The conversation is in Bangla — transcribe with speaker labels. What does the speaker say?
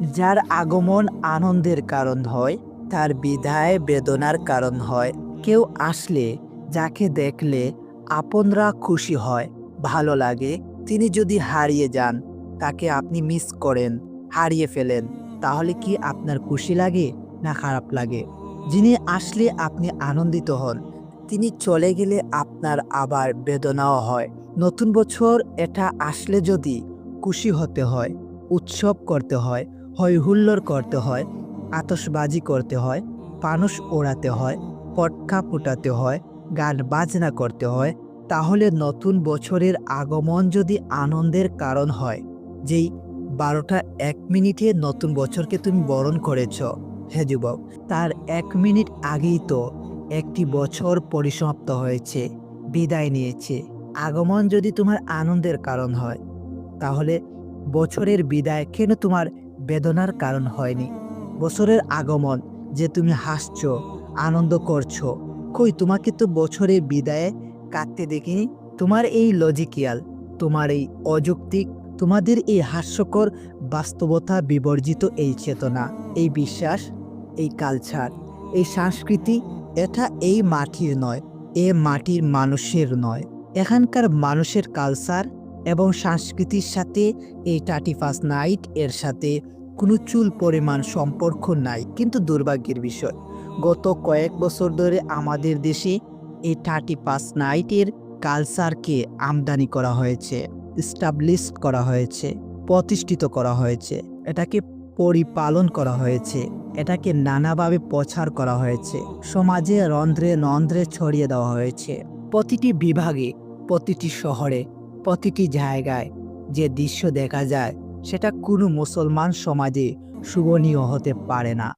Speaker 1: যার আগমন আনন্দের কারণ হয়, তার বিদায় বেদনার কারণ হয়। কেউ আসলে যাকে দেখলে আপনরা খুশি হয়, ভালো লাগে, তিনি যদি হারিয়ে যান, তাকে আপনি মিস করেন, হারিয়ে ফেলেন, তাহলে কি আপনার খুশি লাগে না খারাপ লাগে? যিনি আসলে আপনি আনন্দিত হন, তিনি চলে গেলে আপনার আবার বেদনাও হয়। নতুন বছর এটা আসলে যদি খুশি হতে হয়, উৎসব করতে হয় হৈ হুল্লোড় করতে হয় আতসবাজি করতে হয় পানুষ ওড়াতে হয়, পটকা ফুটাতে হয়, গান বাজনা করতে হয়, তাহলে নতুন বছরের আগমন যদি আনন্দের কারণ হয়, যেই বারোটা এক মিনিটে নতুন বছরকে তুমি বরণ করেছ, হে যুবক, তার এক মিনিট আগেই তো একটি বছর পরিসমাপ্ত হয়েছে, বিদায় নিয়েছে। আগমন যদি তোমার আনন্দের কারণ হয়, তাহলে বছরের বিদায় কেন তোমার বেদনার কারণ হয়নি। বছরের আগমন যে তুমি হাসছো, আনন্দ করছ, কই তোমাকে তো বছরে বিদায়ে কাটতে দেখিনি? তোমার এই লজিকিয়াল তোমার এই অযৌক্তিক, তোমাদের এই হাস্যকর বাস্তবতা বিবর্জিত এই চেতনা, এই বিশ্বাস, এই কালচার এই সংস্কৃতি, এটা এই মাটির নয়, এ মাটির মানুষের নয়। এখানকার মানুষের কালচার এবং সংস্কৃতির সাথে এই থার্টি ফার্স্ট নাইট এর সাথে কোনো চুল পরিমাণ সম্পর্ক নাই। কিন্তু দুর্ভাগ্যের বিষয়, গত কয়েক বছর ধরে আমাদের দেশে এই থার্টি ফার্স্ট নাইটের কালচারকে আমদানি করা হয়েছে স্টাবলিশ করা হয়েছে, প্রতিষ্ঠিত করা হয়েছে, এটাকে পরিপালন করা হয়েছে, এটাকে নানাভাবে প্রচার করা হয়েছে, সমাজে রন্ধ্রে নন্ধ্রে ছড়িয়ে দেওয়া হয়েছে। প্রতিটি বিভাগে, প্রতিটি শহরে, প্রতিটি জায়গায় যে দৃশ্য দেখা যায় সেটা কোনো মুসলমান সমাজে শুভনীয় হতে পারে না।